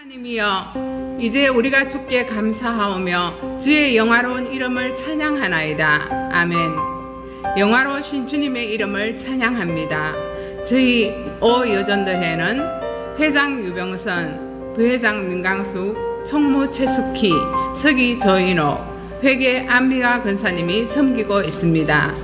하나님이여 이제 우리가 주께 감사하오며 주의 영화로운 이름을 찬양하나이다. 아멘. 영화로우신 주님의 이름을 찬양합니다. 저희 오 여전도회는 회장 유병선, 부회장 민강숙, 총무 최숙희, 서기 조인호, 회계 안미화 권사님이 섬기고 있습니다.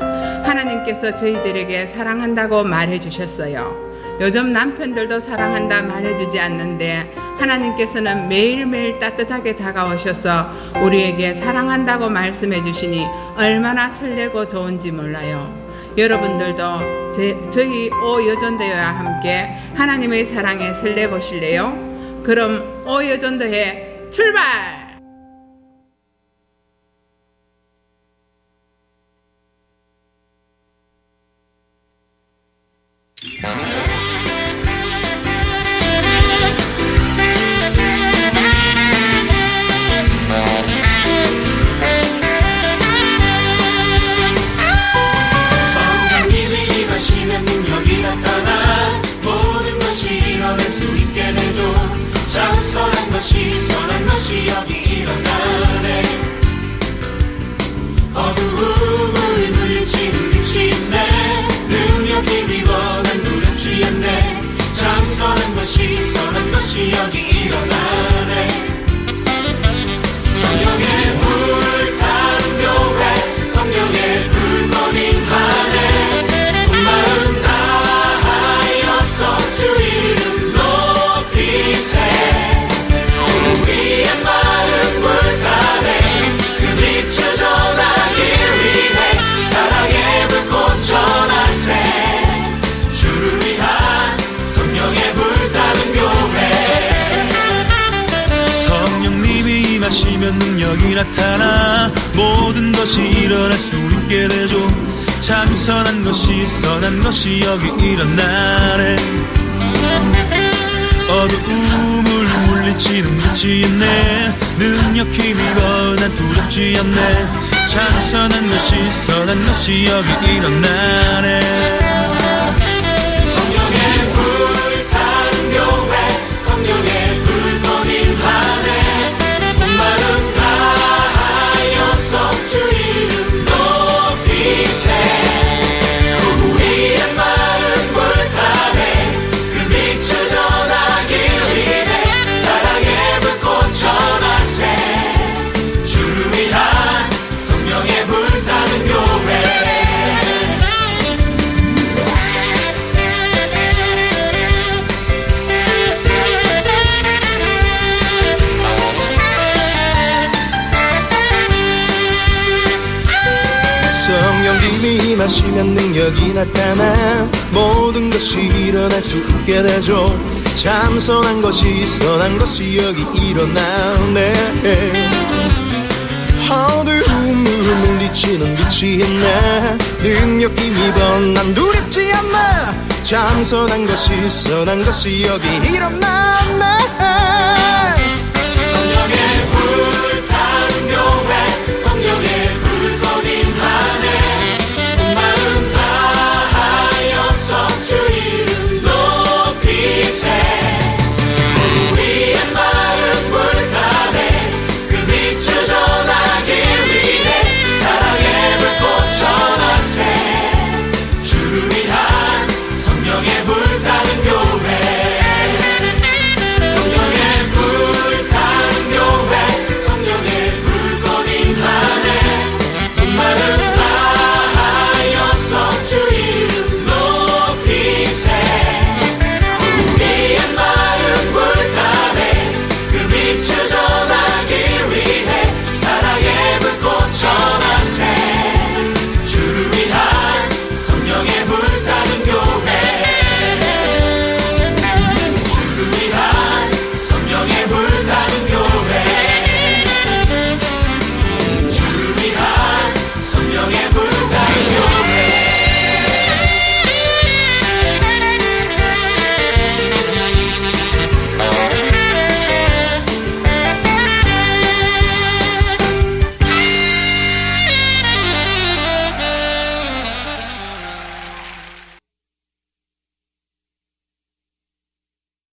하나님께서 저희들에게 사랑한다고 말해 주셨어요. 요즘 남편들도 사랑한다 말해주지 않는데 하나님께서는 매일매일 따뜻하게 다가오셔서 우리에게 사랑한다고 말씀해 주시니 얼마나 설레고 좋은지 몰라요. 여러분들도 제, 저희 오여전도회와 함께 하나님의 사랑에 설레 보실래요? 그럼 오여전도회 출발! 것이 선한 것이 여기 일어나네. 어두움을 물리치는 빛이 있네 능력 원한 두렵지 않네. 참 선한 것이 선한 것이 여기 임하시면 능력이 나타나 모든 것이 일어날 수 있게 되죠. 참 선한 것이 선한 것이 여기 일어나네 어두움을 물리치는 빛이 있네. 능력 힘이 원한 두렵지 않네. 참 선한 것이 선한 것이 여기 일어나네 성령 님이 임하시면 능력이 나타나 모든 것이 일어날 수 있게 되죠. 참 선한 것이 선한 것이 여기 일어나네. 어두움을 물리치는 빛이 있네. 능력 힘입어 난 두렵지 않아 참 선한 것이 선한 것이 여기 일어나네. 성령의 불탄 교회 성령의 불.